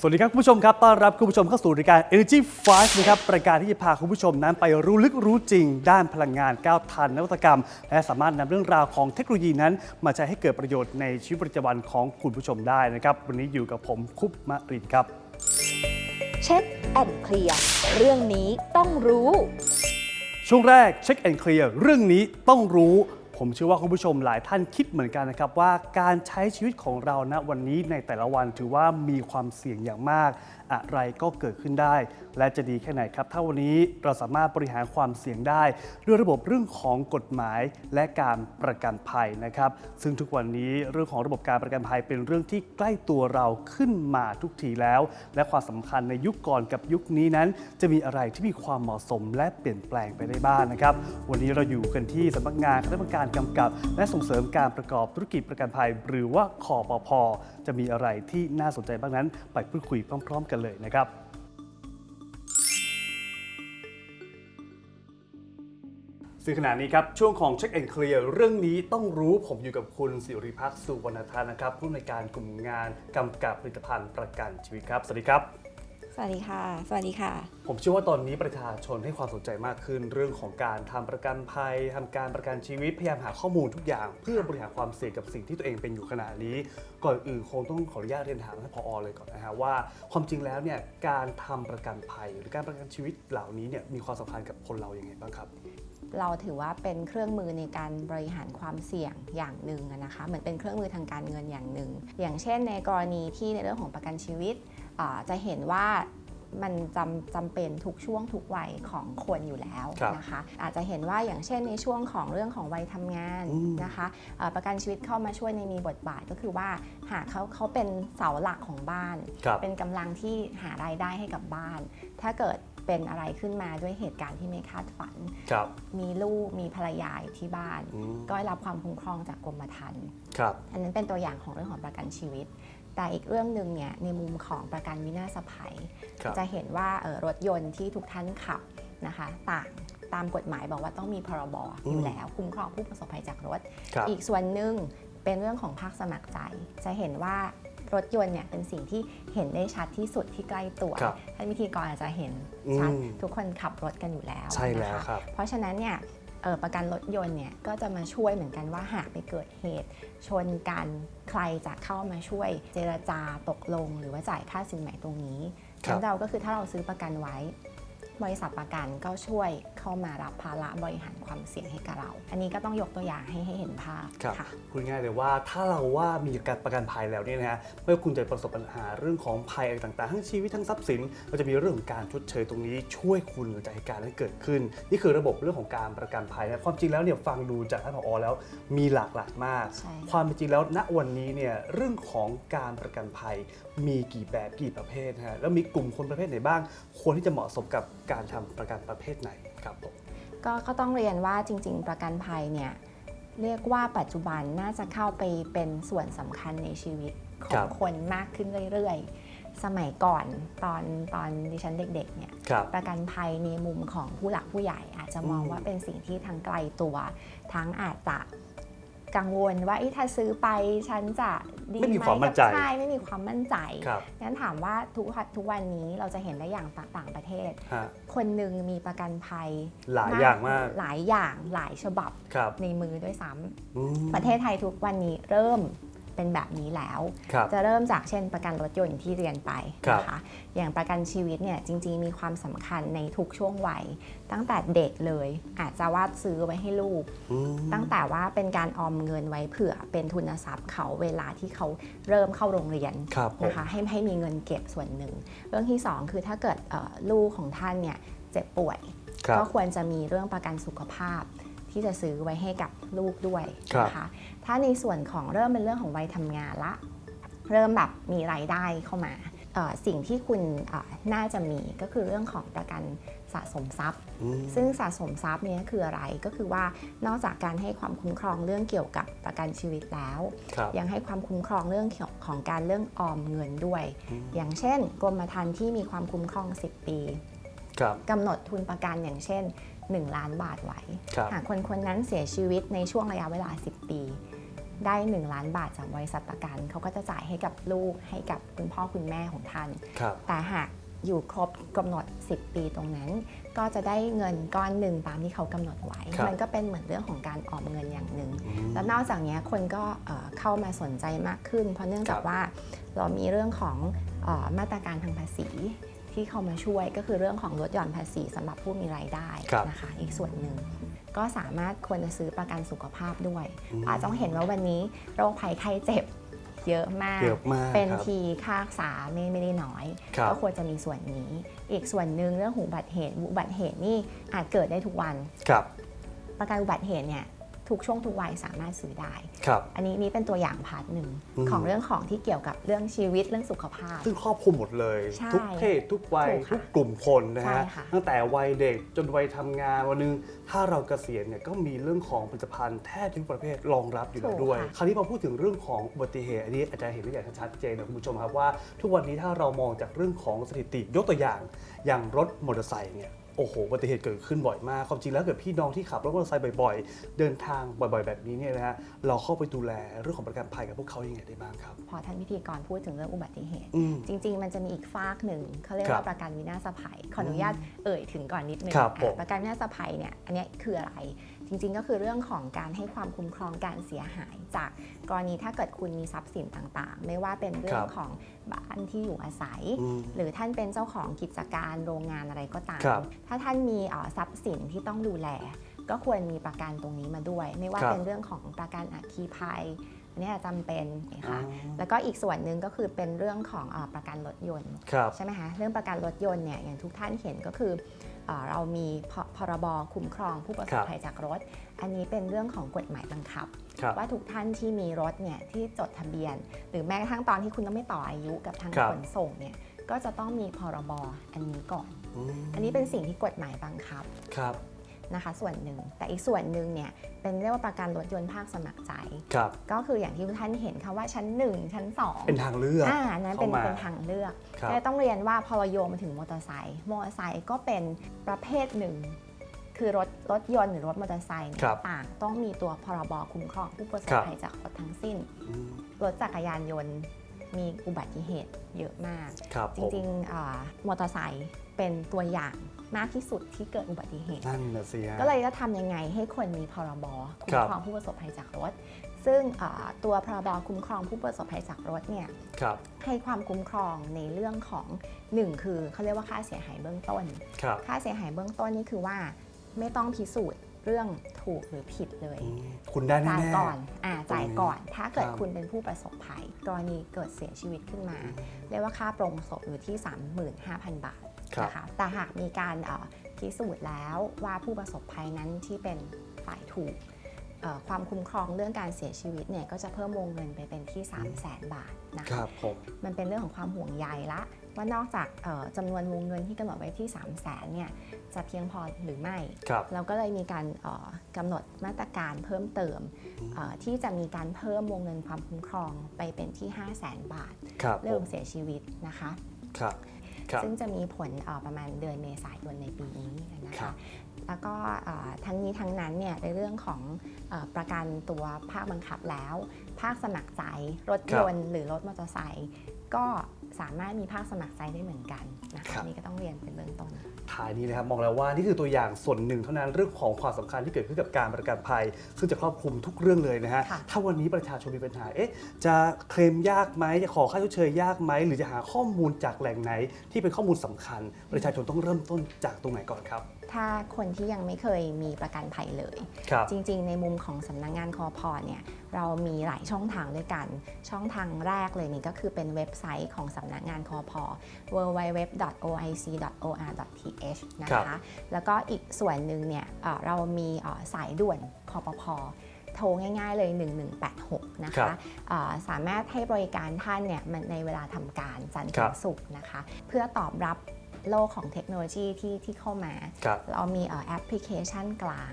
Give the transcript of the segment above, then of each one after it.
สวัสดีครับคุณผู้ชมครับ ต้อนรับคุณผู้ชมเข้าสู่รายการ Energy 5นะครับรายการที่จะพาคุณผู้ชมนั้นไปรู้ลึกรู้จริง ด้านพลังงานก้าวทันนวัตกรรม และสามารถนำเรื่องราวของเทคโนโลยีนั้น มาใช้ให้เกิดประโยชน์ในชีวิตประจำวันของคุณผู้ชมได้นะครับ วันนี้อยู่กับผมคุปมะรินครับ เช็คแอนเคลียร์เรื่องนี้ต้องรู้ ช่วงแรกเช็คแอนเคลียร์เรื่องนี้ต้องรู้ ผมเชื่อว่าคุณผู้ชมหลายท่านคิดเหมือนกันนะครับว่าการใช้ชีวิตของเราณวันนี้ในแต่ละวันถือว่ามีความเสี่ยงอย่างมาก อะไรก็เกิดขึ้นได้ และจะดีแค่ไหนครับ ถ้าวันนี้เราสามารถบริหารความเสี่ยงได้ ด้วยระบบเรื่องของกฎหมายและการประกันภัยนะครับ ซึ่งทุกวันนี้เรื่องของระบบการประกันภัยเป็นเรื่องที่ใกล้ตัวเราขึ้นมาทุกทีแล้ว และความสำคัญในยุคก่อนกับยุคนี้นั้น จะมีอะไรที่มีความเหมาะสมและเปลี่ยนแปลงไปได้บ้างนะครับ วันนี้เราอยู่กันที่สำนักงานคณะกรรมการกำกับ และส่งเสริมการประกอบธุรกิจประกันภัย หรือว่าคอปพจะมีอะไรที่น่าสนใจบ้างนั้น ไปพูดคุยพร้อม ๆ กันเลยนะครับ ซึ่งขณะนี้ครับ ช่วงของ Check and Clear เรื่องนี้ต้องรู้ผมอยู่กับคุณสิริพักษ์สุวรรณธานนะครับผู้อำนวยการกลุ่มงานกำกับผลิตภัณฑ์ประกันชีวิตครับ สวัสดีครับ สวัสดีค่ะ สวัสดีค่ะ ผมเชื่อว่าตอนนี้ประชาชนให้ความสนใจมากขึ้น เรื่องของการทำประกันภัยทำการประกันชีวิตพยายามหาข้อมูลทุกอย่าง เพื่อบริหารความเสี่ยงกับสิ่งที่ตัวเองเป็นอยู่ขณะนี้ ก่อนอื่นคงต้องขออนุญาตเรียนถามท่านผอเลยก่อนนะฮะว่า ความจริงแล้วเนี่ยการทำประกันภัย หรือการประกันชีวิตเหล่านี้เนี่ยมีความสำคัญกับคนเราอย่างไงบ้างครับ เราถือว่าเป็นเครื่องมือในการบริหารความเสี่ยงอย่างหนึ่งอะนะคะเหมือนเป็นเครื่องมือทางการเงินอย่างหนึ่ง อย่างเช่นในกรณีที่ในเรื่องของประกันชีวิตอ่าจะเห็นว่ามันจำจำเป็นทุกช่วงทุกวัยของคนอยู่แล้วครับนะคะ อาจจะเห็นว่าอย่างเช่นในช่วงของเรื่องของวัยทำงานอืมนะคะอ่าประกันชีวิตเข้ามาช่วยในมีบทบาทก็คือว่าหากเขาเขาเป็นเสาหลักของบ้านครับเป็นกำลังที่หารายได้ให้กับบ้าน ถ้าเกิด เป็นอะไรขึ้นมาด้วยเหตุการณ์ที่ไม่คาดฝัน ครับ มีลูกมีภรรยาอยู่ที่บ้าน อืมก็ได้รับความคุ้มครองจากกรมธรรม์ครับ อันนั้นเป็นตัวอย่างของเรื่องของประกันชีวิต แต่อีกเรื่องหนึ่งเนี่ยในมุมของประกันวินาศภัย ครับ จะเห็นว่าเอ่อรถยนต์ที่ทุกท่านขับนะคะต่างตามกฎหมายบอกว่าต้องมีพรบอยู่แล้ว คุ้มครองผู้ประสบภัยจากรถ ครับ อีกส่วนหนึ่งเป็นเรื่องของภาคสมัครใจ จะเห็นว่า รถยนต์เนี่ยเป็นสิ่งที่เห็นได้ชัดที่สุดที่ใกล้ตัวครับท่านวิธีกรอาจจะเห็นชัดอืมทุกคนขับรถกันอยู่แล้วใช่แล้วนะคะครับ เพราะฉะนั้นเนี่ยเอ่อประกันรถยนต์เนี่ยก็จะมาช่วยเหมือนกันว่าหากไปเกิดเหตุ ชนกันใครจะเข้ามาช่วยเจรจาตกลง หรือว่าจ่ายค่าสินไหมตรงนี้ครับ งั้นเราก็คือถ้าเราซื้อประกันไว้ บริษัทประกันก็ช่วยเข้ามารับภาระบริหารความเสี่ยงให้กับเรา อันนี้ก็ต้องยกตัวอย่างให้ให้เห็นภาพครับค่ะพูดง่ายเลยว่าถ้าเราว่ามีการประกันภัยแล้วเนี่ยนะฮะไม่ว่าคุณจะประสบปัญหาเรื่องของภัยอะไรต่างๆ ทั้งชีวิตทั้งทรัพย์สินเราจะมีเรื่องของการชดเชยตรงนี้ช่วยคุณจากเหตุการณ์ที่เกิดขึ้น นี่คือระบบเรื่องของการประกันภัยนะความจริงแล้วเนี่ยฟังดูจากท่านผอแล้วมีหลากหลายมาก ใช่ ความเป็นจริงแล้วณวันนี้เนี่ยเรื่องของการประกันภัยมีกี่แบบกี่ประเภทนะฮะแล้วมีกลุ่มคนประเภทไหนบ้างควรที่จะเหมาะสมกับการทำประกันประเภทไหน ครับผมก็ก็ต้องเรียนว่าจริง ๆ ประกันภัยเนี่ยเรียกว่าปัจจุบันน่าจะเข้าไปเป็นส่วนสำคัญในชีวิตขอครังบ คนมากขึ้นเรื่อยๆ สมัยก่อนตอนตอนดิฉันเด็กๆเนี่ย ครับ ประกันภัยในมุมของผู้หลักผู้ใหญ่อาจจะมองอืมว่าเป็นสิ่งที่ทางไกลตัว ทั้งอาจจะ กังวลว่าเอ๊ะถ้าซื้อไปฉันจะดีไม่มีไหความมั่นใจใช่ไม่มีความมั่นใจครับงั้นถามว่าทุกทุกวันนี้เราจะเห็นได้อย่างต่างประเทศฮะคนหนึ่งมีประกันภัย หลายอย่างมากหลายอย่างหลายฉบับครับในมือด้วยซ้ำอืมประเทศไทยทุกวันนี้เริ่ม เป็นแบบนี้แล้ว ครับ จะเริ่มจากเช่นประกันรถยนต์ที่เรียนไปครับนะคะ อย่างประกันชีวิตเนี่ยจริงๆ มีความสำคัญในทุกช่วงวัย ตั้งแต่เด็กเลย อาจจะว่าซื้อไว้ให้ลูก อืม ตั้งแต่ว่าเป็นการออมเงินไว้เผื่อเป็นทุนทรัพย์เขาเวลาที่เขาเริ่มเข้าโรงเรียนครับผม นะคะให้ให้มีเงินเก็บส่วนหนึ่ง เรื่องที่2คือถ้าเกิดเอ่อลูกของท่านเนี่ยเจ็บป่วย ครับ ก็ควรจะมีเรื่องประกันสุขภาพ ที่จะซื้อไว้ให้กับลูกด้วยครับนะคะถ้าในส่วนของเริ่มเป็นเรื่องของวัยทำงานละ เริ่มแบบมีรายได้เข้ามาเอ่อสิ่งที่คุณเอ่อน่าจะมีก็คือเรื่องของประกันสะสมทรัพย์อืมซึ่งสะสมทรัพย์เนี่ยคืออะไรก็คือว่านอกจากการให้ความคุ้มครองเรื่องเกี่ยวกับประกันชีวิตแล้วครับยังให้ความคุ้มครองเรื่องเกี่ยวของการเรื่องออมเงินด้วยอืมอย่างเช่น กรมธรรม์ที่มีความคุ้มครอง 10 ปีครับกำหนดทุนประกันอย่างเช่น 1 ล้านบาทไว้ครับหากคนคนนั้นเสียชีวิตในช่วงระยะเวลา 10 ปี ได้ 1 ล้านบาทจากบริษัทประกันเขาก็จะจ่ายให้กับลูกให้กับคุณพ่อคุณแม่ของท่านครับแต่หากอยู่ครบกำหนด 10 ปีตรงนั้น ก็จะได้เงินก้อนหนึ่งตามที่เขากำหนดไว้ครับมันก็เป็นเหมือนเรื่องของการออมเงินอย่างหนึ่งอืมแล้วนอกจากนี้คนก็เอ่อเข้ามาสนใจมากขึ้น เพราะเนื่องจากว่าเรามีเรื่องของเออมาตรการทางภาษี ที่เข้ามาช่วยก็คือเรื่องของลดหย่อนภาษีสำหรับผู้มีรายได้ครับนะคะอีกส่วนหนึ่งก็สามารถควรจะซื้อประกันสุขภาพด้วยอืมอาจจะต้องเห็นว่าวันนี้โรคภัยไข้เจ็บเยอะมากเยอะมากเป็นครับทีค่ารักษาไม่ไม่ได้น้อยครับก็ควรจะมีส่วนนี้ อีกส่วนหนึ่งเรื่องของอุบัติเหตุอุบัติเหตุนี่อาจเกิดได้ทุกวันครับประกันอุบัติเหตุเนี่ย ทุกช่วงทุกวัยสามารถซื้อได้ ครับ อันนี้นี่เป็นตัวอย่างพาร์ทหนึ่งอืม ของเรื่องของที่เกี่ยวกับเรื่องชีวิตเรื่องสุขภาพ ซึ่งครอบคลุมหมดเลย ใช่ทุกเพศทุกวัย ถูกค่ะทุกกลุ่มคนนะใช่ฮะค่ะ ตั้งแต่วัยเด็กจนวัยทำงานวันหนึง ถ้าเราเกษียณเนี่ยก็มีเรื่องของผลิตภัณฑ์แทบทุกประเภทรองรับอยู่แล้วด้วย คราวนี้พอพูดถึงเรื่องของอุบัติเหตุอันนี้อาจารย์เห็นได้อย่างชัดเจนนะคุณผู้ชมครับว่า ทุกวันนี้ถ้าเรามองจากเรื่องของสถิติยกตัวอย่าง อย่างรถมอเตอร์ไซค์เนี่ย โอ้โหอุบัติเหตุเกิดขึ้นบ่อยมาก ความจริงแล้วเกิดพี่น้องที่ขับรถมอเตอร์ไซค์บ่อยๆ เดินทางบ่อยๆ แบบนี้เนี่ยนะฮะ เราเข้าไปดูแลเรื่องของประกันภัยกับพวกเขายังไงได้บ้างครับ พอท่านพิธีกรพูดถึงเรื่องอุบัติเหตุ อืม จริง ๆ มันจะมีอีกฝากหนึ่งเขาเรียกครับว่าประกันวินาศภัยขออนุญาตเอ่ยถึงก่อนนิดนึงครับอะผมประกันวินาศภัยเนี่ยอันเนี้ยคืออะไร จริงๆ ก็คือเรื่องของการให้ความคุ้มครองการเสียหาย จากกรณีถ้าเกิดคุณมีทรัพย์สินต่างๆ ไม่ว่าเป็นเรื่อคงรับของบ้านที่อยู่อาศัยอืมหรือท่านเป็นเจ้าของกิจการโรงงานอะไรก็ตามครับถ้าท่านมีเอ่อทรัพย์สินที่ต้องดูแล ก็ควรมีประกันตรงนี้มาด้วย ไม่ว่าครับเป็นเรื่องของประกันอัคคีภัยอันเนี้ยจำเป็นนะคะอ๋อแล้วก็อีกส่วนหนึ่งก็คือเป็นเรื่องของเออประกันรถยนต์ครับใช่ไหมคะเรื่องประกันรถยนต์เนี่ยอย่างทุกท่านเห็นก็คือ เออเรามีพพรบคุ้มครองผู้ประสครับบภัยจากรถ อันนี้เป็นเรื่องของกฎหมายบังคับครับ ว่าทุกท่านที่มีรถเนี่ยที่จดทะเบียน หรือแม้กระทั่งตอนที่คุณต้องไม่ต่ออายุกับทางครับขนส่งเนี่ยก็จะต้องมีพรบอันนี้ก่อนอืมอันนี้เป็นสิ่งที่กฎหมายบังคับครับ นะคะส่วนหนึ่งแต่อีกส่วนหนึ่งเนี่ยเป็นเรียกว่าประกันรถยนต์ภาคสมัครใจ ครับก็คืออย่างที่ทุกท่านเห็นค่ะว่าชั้น 1 ชั้น 2 เป็นทางเลือกอ่านั้นเป็นเข้ามา เป็นทางเลือกครับ แต่ต้องเรียนว่าพอเราโยงมาถึงมอเตอร์ไซค์มอเตอร์ไซค์ก็เป็นประเภทหนึ่ง คือรถรถยนต์หรือรถมอเตอร์ไซค์เนี่ยครับต่างต้องมีตัวพรบคุ้มครองผู้ประสบครับ ภัยจากรถทั้งสิ้น อืมรถจักรยานยนต์มีอุบัติเหตุเยอะมาก ครับจผม ริงๆอ่ามอเตอร์ไซค์เป็นตัวอย่าง มากที่สุดที่เกิดอุบัติเหตุ นั่นนะสิฮะ ก็เลยจะทำยังไงให้คนมีพรบคุ้ครัมบครองผู้ประสบภัยจากรถ ซึ่งเอ่อตัวพรบคุ้มครองผู้ประสบภัยจากรถเนี่ยครับให้ความคุ้มครองในเรื่องของหนึ่งคือเขาเรียกว่าค่าเสียหายเบื้องต้นครับค่าเสียหายเบื้องต้นนี่คือว่าไม่ต้องพิสูจน์ เรื่องถูกหรือผิดเลยอืมคุณได้แน่จ่ายๆก่อนอ่าจ่ายก่อน ถ้าเกิดครับคุณเป็นผู้ประสบภัย กรณีเกิดเสียชีวิตขึ้นมาเรียกว่าค่าปรงศพอยู่ที่ 35,000 บาทครับนะคะแต่หากมีการเอ่อพิสูจน์แล้วว่าผู้ประสบภัยนั้นที่เป็นฝ่ายถูกเอ่อความคุ้มครองเรื่องการเสียชีวิตเนี่ยก็จะเพิ่มวงเงินไปเป็นที่ 3 0 0 0 0 0บาทนะคคะรับผมมันเป็นเรื่องของความห่วงใยละ ว่านอกจากเอ่อจำนวนวงเงินที่กำหนดไว้ที่ 3 0 0 0 0 0เนี่ยจะเพียงพอหรือไม่ครับเราก็เลยมีการเอ่อกำหนดมาตรการเพิ่มเติมเอ่อที่จะมีการเพิ่มวงเงินความคุ้มครองไปเป็นที่ 5 0 0 0 0 0บาทครับเรื่ผองมเสียชีวิตนะคะครับครับซึ่งจะมีผลเอ่อประมาณเดือนเมษายนในปีนี้นะครัคะบแล้วก็เอ่อทั้งนี้ทั้งนั้นเนี่ยในเรื่องของเอ่อประกันตัวภาคบังคับแล้ว ภาคสมัครใจรถยนต์หรือรถมอเตอร์ไซค์ก็ สามารถมีภาคสมัครใจได้เหมือนกันนะครัคะบนี่ก็ต้องเรียนเป็นเบื้องต้น ท้ายนี้นะครับมองแล้วว่านี่คือตัวอย่างส่วนหนึ่งเท่านั้นเรื่องของความสำคัญที่เกิดขึ้นกับการประกันภัย ซึ่งจะครอบคลุมทุกเรื่องเลยนะฮะค่ะ ถ้าวันนี้ประชาชนมีปัญหาเอ๊ะจะเคลมยากไหมจะขอค่าชดเชยยากไหมหรือจะหาข้อมูลจากแหล่งไหน ที่เป็นข้อมูลสำคัญ ประชาชนต้องเริ่มต้นจากตรงไหนก่อนครับถ้าคนที่ยังไม่เคยมีประกันภัยเลย ครับ จริง ๆ ในมุมของสำนักงงานคอพอเนี่ยเรามีหลายช่องทางด้วยกัน ช่องทางแรกเลยนี่ก็คือเป็นเว็บไซต์ของสำนักงานคอพอ www.oic.or.th นะครัคะบแล้วก็อีกส่วนหนึ่งเนี่ยเอ่อเรามีเอ่อสายด่วนคอปพโทรง่ายๆเลย 1186 นะครัคะบเอ่อสามารถให้บริการท่านเนี่ยมันในเวลาทำการจันทร์ครัถึบงศุกร์นะคะ เพื่อตอบรับโลกของเทคโนโลยีที่ที่เข้ามาครับเรามีเอ่อแอปพลิเคชันกลาง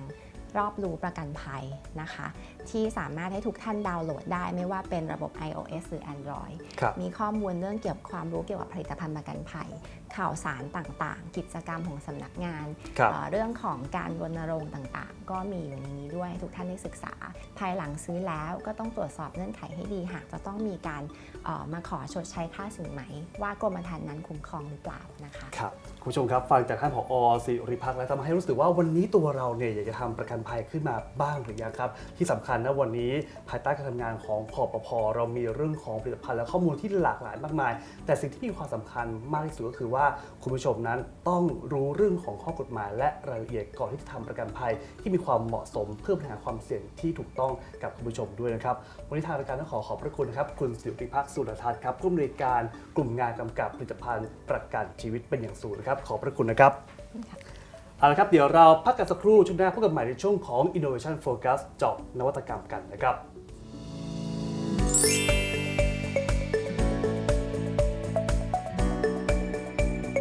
รอบรู้ประกันภัยนะคะ ที่สามารถให้ทุกท่านดาวน์โหลดได้ ไม่ว่าเป็นระบบ iOS หรือ Android ครับมีข้อมูลเรื่องเกี่ยวกับความรู้เกี่ยวกับผลิตภัณฑ์ประกันภัย ข่าวสารต่างๆ กิจกรรมของสำนักงานครับเอ่อเรื่องของการรณรงค์ต่างๆ ก็มีอยู่ในนี้ด้วยให้ทุกท่านได้ศึกษา ภายหลังซื้อแล้วก็ต้องตรวจสอบเงื่อนไขให้ดีหากจะต้องมีการเอ่อมาขอชดใช้ค่าสินไหม ว่ากรมธรรม์นั้นคุ้มครองหรือเปล่านะคะครับคุณผู้ชมครับฟังจากท่านผอสิริพักษ์แล้วทำให้รู้สึกว่าวันนี้ตัวเราเนี่ยอยากจะทำประกันภัยขึ้นมาบ้างหรือยังครับที่สำคัญนะวันนี้ ภายใต้การทำงานของคอปพเรามีเรื่องของผลิตภัณฑ์และข้อมูลที่หลากหลายมากมาย แต่สิ่งที่มีความสำคัญมากที่สุดก็คือว่าคุณผู้ชมนั้นต้องรู้เรื่องของข้อกฎหมาย และรายละเอียดก่อนที่จะทำประกันภัย ที่มีความเหมาะสมเพื่อบริหารความเสี่ยงที่ถูกต้องกับคุณผู้ชมด้วยนะครับวันนี้ทางรายการต้องขอขอบพระคุณนะครับคุณสิริพักษ์สุรทัศน์ครับผู้อำนวยการกลุ่มงานกำกับผลิตภัณฑ์ประกันชีวิตเป็นอย่างสูงนะครับขอบพระคุณนะครับ เอาละครับ เดี๋ยวเราพักกันสักครู่ช่วงหน้าพบกันใหม่ในช่วงของ Innovation Focus เจอบนวัตกรรมกันนะครับ